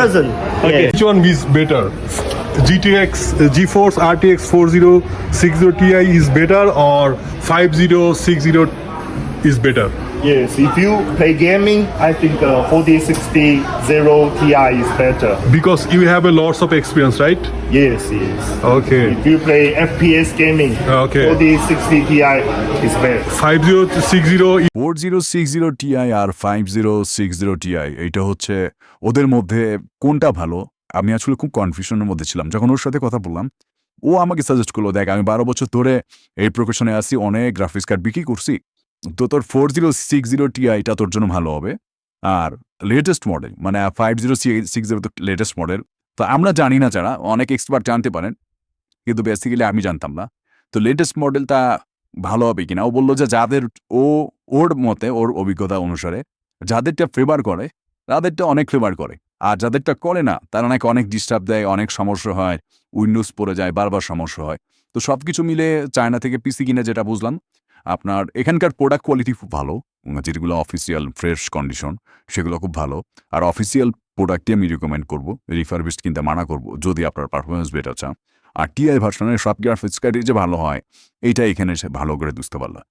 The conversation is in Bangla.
comparison. Okay. Yeah. Which one is better? GTX, uh, GeForce RTX 4060 Ti is better or 5060 is better? Yes, if you play gaming, I think uh, 4060 Ti is better. Because you have a lots of experience, right? Yes, yes. Okay. If you play FPS gaming, Okay. 4060 Ti is better. 5060 four zero six zero Ti R five zero six zero Ti এইটা হচ্ছে ওদের মধ্যে কোনটা ভালো আমি আসলে খুব কনফিউশনের মধ্যে ছিলাম যখন ওর সাথে কথা বললাম ও আমাকে সাজেস্ট করল দেখ আমি বারো বছর ধরে এই প্রফেশনে আসি অনেক গ্রাফিক্স কার্ড বিক্রি করছি তো তোর ফোর জিরো সিক্স জিরো টিআইটা তোর জন্য ভালো হবে। আর লেটেস্ট মডেল মানে ফাইভ জিরো সিক্স জিরো তো লেটেস্ট মডেল তো আমরা জানি না যারা, অনেক এক্সপার্ট জানতে পারেন, কিন্তু বেসিক্যালি আমি জানতাম না। তো লেটেস্ট মডেলটা ভালো হবে কিনা? ও বলল যে যাদের ও, ওর মতে, ওর অভিজ্ঞতা অনুসারে যাদেরটা ফেভার করে, তাদেরটা অনেক ফেভার করে। আর যাদেরটা করে না, তারা নাকি অনেক ডিস্টার্ব দেয়, অনেক সমস্যা হয় উইন্ডোজ পড়ে যায়, বারবার সমস্যা হয়। তো সব কিছু মিলে চায়না থেকে পিসি কিনে যেটা বুঝলাম আপনার এখানকার প্রোডাক্ট কোয়ালিটি খুব ভালো যেগুলো অফিসিয়াল ফ্রেশ কন্ডিশন সেগুলো খুব ভালো। আর অফিসিয়াল প্রোডাক্টই আমি রিকমেন্ড করব রিফারবিস্ট কিনতে মানা করব, যদি আপনার পারফরমেন্স বেটার চান। আর টিআই ভার্সনের সব গ্রাফিক্স যে ভালো হয় এইটা এখানে ভালো করে বুঝতে পারলাম